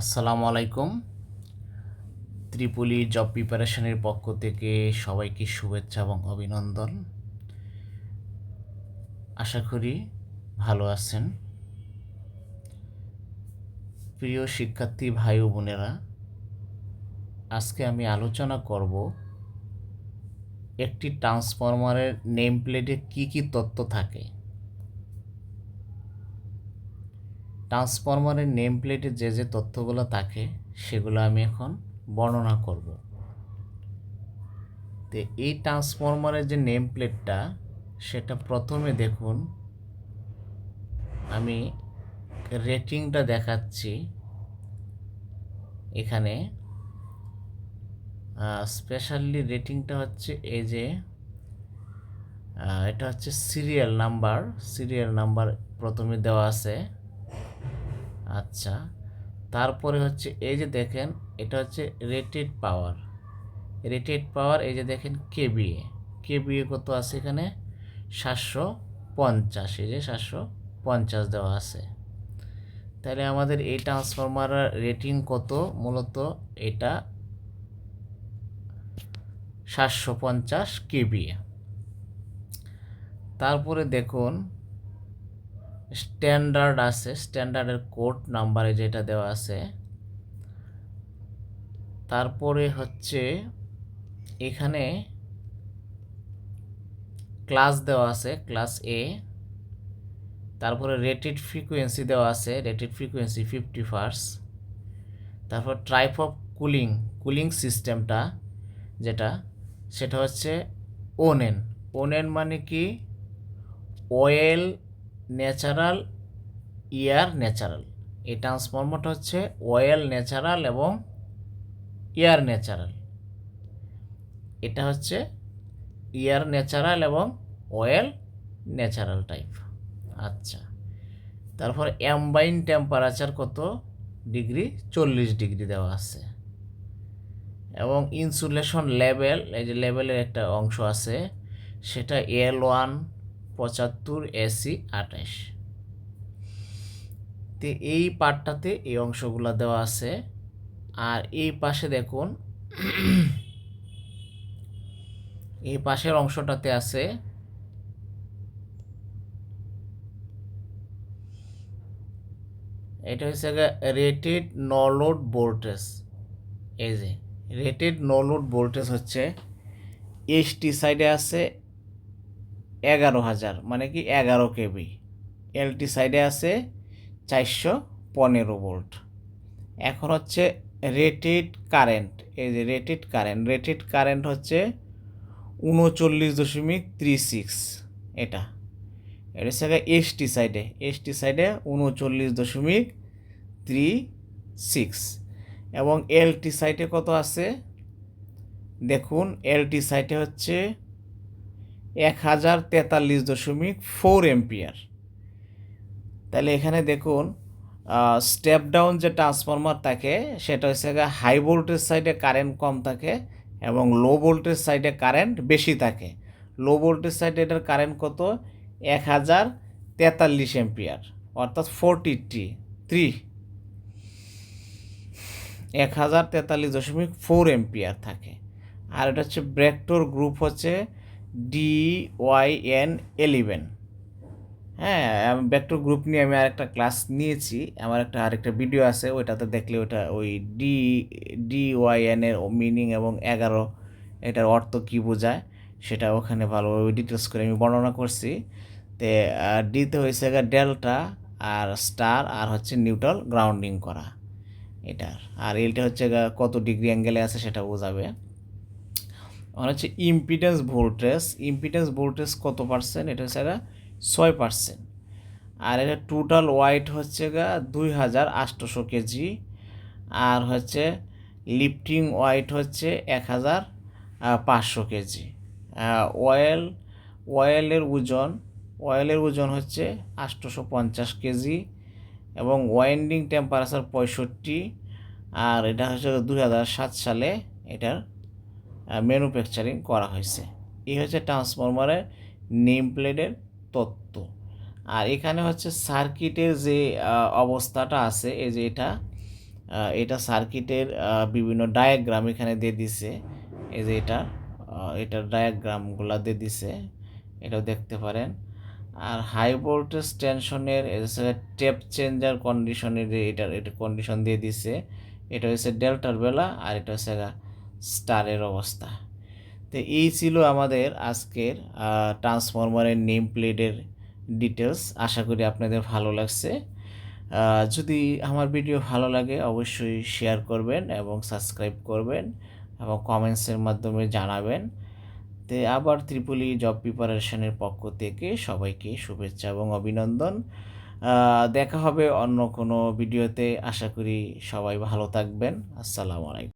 আসসালামু আলাইকুম। ত্রিপুলি জব প্রিপারেশনের পক্ষ থেকে সবাইকে শুভেচ্ছা এবং অভিনন্দন। আশা করি ভালো আছেন। প্রিয় শিক্ষার্থী ভাই ও বোনেরা, আজকে আমি আলোচনা করব একটি ট্রান্সফরমারের নেম প্লেটে কী কী তথ্য থাকে। ট্রান্সফরমারের নেম প্লেটে যে যে তথ্যগুলো থাকে, সেগুলো আমি এখন বর্ণনা করব। তো এই ট্রান্সফরমারের যে নেম প্লেটটা সেটা প্রথমে দেখুন। আমি রেটিংটা দেখাচ্ছি। এখানে স্পেশালি রেটিংটা হচ্ছে এই যে এটা হচ্ছে সিরিয়াল নাম্বার। সিরিয়াল নাম্বার প্রথমে দেওয়া আছে। আচ্ছা তারপরে হচ্ছে এই যে দেখেন, এটা হচ্ছে রেটেড পাওয়ার রেটেড পাওয়ার এই যে দেখেন কেবিএ কেবিএ কত আছে এখানে? সাতশো পঞ্চাশ। এই যে সাতশো পঞ্চাশ দেওয়া আছে। তাহলে আমাদের এই ট্রান্সফরমার রেটিং কত? মূলত এটা সাতশো পঞ্চাশ কেবিএ তারপরে দেখুন স্ট্যান্ডার্ড আছে, স্ট্যান্ডার্ডের কোড নাম্বারে যেটা দেওয়া আছে। তারপরে হচ্ছে এখানে ক্লাস দেওয়া আছে, ক্লাস এ তারপরে রেটেড ফ্রিকোয়েন্সি দেওয়া আছে, রেটেড ফ্রিকোয়েন্সি ফিফটি ফার্স। তারপর ট্রাইপ অফ কুলিং কুলিং সিস্টেমটা যেটা, সেটা হচ্ছে ওনেন ওনেন মানে কি? অয়েল ন্যাচারাল ইয়ার ন্যাচারাল এই ট্রান্সফর্মারটা হচ্ছে অয়েল ন্যাচারাল এবং ইয়ার ন্যাচারাল এটা হচ্ছে ইয়ার ন্যাচারাল এবং অয়েল ন্যাচারাল টাইপ আচ্ছা। তারপর অ্যাম্বাইন টেম্পারেচার কত? ডিগ্রি চল্লিশ ডিগ্রি দেওয়া আছে। এবং ইনসুলেশন লেভেল এই যে লেভেলের একটা অংশ আছে, সেটা এল ওয়ান পঁচাত্তর এসি আঠাশ। তো এই পার্টটাতে এই অংশগুলো দেওয়া আছে। আর এই পাশে দেখুন, এই পাশের অংশটাতে আছে এটা হচ্ছে রেটেড নলোড ভোল্টেজ এই যে রেটেড নলোড ভোল্টেজ হচ্ছে, এসটি সাইডে আছে এগারো হাজার মানে কি এগারো কেবি। এলটি সাইডে আছে চারশো পনেরো ভোল্ট। এখন হচ্ছে রেটেড কারেন্ট এই যে রেটেড কারেন্ট রেটেড কারেন্ট হচ্ছে উনচল্লিশ দশমিক থ্রি সিক্স এটা এটা হচ্ছে এসটি সাইডে এসটি সাইডে উনচল্লিশ দশমিক থ্রি সিক্স এবং এলটি সাইডে কত আছে? দেখুন এলটি সাইডে হচ্ছে এক হাজার তেতাল্লিশ দশমিক ফোর এম্পিয়ার। তাহলে এখানে দেখুন স্টেপ ডাউন যে ট্রান্সফরমার থাকে, সেটা হচ্ছে হাই ভোল্টেজ সাইডে কারেন্ট কম থাকে এবং লো ভোল্টেজ সাইডে কারেন্ট বেশি থাকে। লো ভোল্টেজ সাইডে এটার কারেন্ট কত? এক হাজার তেতাল্লিশ এম্পিয়ার, অর্থাৎ ফোরটি টি থ্রি এক হাজার তেতাল্লিশ দশমিক ফোর এম্পিয়ার থাকে। আর এটা হচ্ছে ব্রেকটোর গ্রুপ হচ্ছে ডি ওয়াই এন এলিভেন হ্যাঁ আমি ব্যাকটোর গ্রুপ নিয়ে আমি আরেকটা ক্লাস নিয়েছি। আমার একটা, আরেকটা ভিডিও আছে, ওইটাতে দেখলে ওটা ওই ডি ডি ওয়াই এন এর মিনিং এবং এগারো, এটার অর্থ কী বোঝায়, সেটা ওখানে ভালোভাবে ডিটেলস করে আমি বর্ণনা করছি। তে ডিতে হয়েছে ডেল্টা আর স্টার আর হচ্ছে নিউট্রাল গ্রাউন্ডিং করা। এটার, আর এলটা হচ্ছে কত ডিগ্রি অ্যাঙ্গেলে আছে সেটা বোঝাবে। আর হচ্ছে ইম্পিডেন্স ভোল্টেজ ইম্পিডেন্স ভোল্টেজ কত পার্সেন্ট এটা হচ্ছে গা ছয় পার্সেন্ট আর এটা টোটাল ওয়াইট হচ্ছে গা দুই হাজার আটশোশো কেজি। আর হচ্ছে লিফটিং ওয়াইট হচ্ছে এক হাজার পাঁচশো কেজি। অয়েল অয়েলের ওজন অয়েলের ওজন হচ্ছে আটশোশো পঞ্চাশ কেজি এবং ওয়াইন্ডিং টেম্পারেচার পঁয়ষট্টি। আর এটা হচ্ছে দুই হাজার সাত সালে এটার ম্যানুফ্যাকচারিং করা হয়েছে। এই হচ্ছে ট্রান্সফরমারের নেম প্লেটের তত্ত্ব। আর এখানে হচ্ছে সার্কিটের যে অবস্থাটা আছে, এই যে এটা এটা সার্কিটের বিভিন্ন ডায়াগ্রাম এখানে দিয়ে দিছে। এই যে এটা এটার ডায়াগ্রামগুলো দিয়ে দিছে। এটাও দেখতে পারেন। আর হাই ভোল্টেজ টেনশনের টেপ চেঞ্জার কন্ডিশনের এটার এটা কন্ডিশন দিয়ে দিছে। এটা হচ্ছে ডেল্টার বেলা, আর এটা হচ্ছে স্টারের অবস্থা। তো এই ছিল আমাদের আজকের ট্রান্সফরমারের নেম প্লেটের ডিটেলস আশা করি আপনাদের ভালো লাগছে। যদি আমার ভিডিও ভালো লাগে অবশ্যই শেয়ার করবেন এবং সাবস্ক্রাইব করবেন এবং কমেন্টসের মাধ্যমে জানাবেন। তে আবার ত্রিপুলি জব প্রিপারেশনের পক্ষ থেকে সবাইকে শুভেচ্ছা এবং অভিনন্দন। দেখা হবে অন্য কোনো ভিডিওতে। আশা করি সবাই ভালো থাকবেন। আসসালামু আলাইকুম।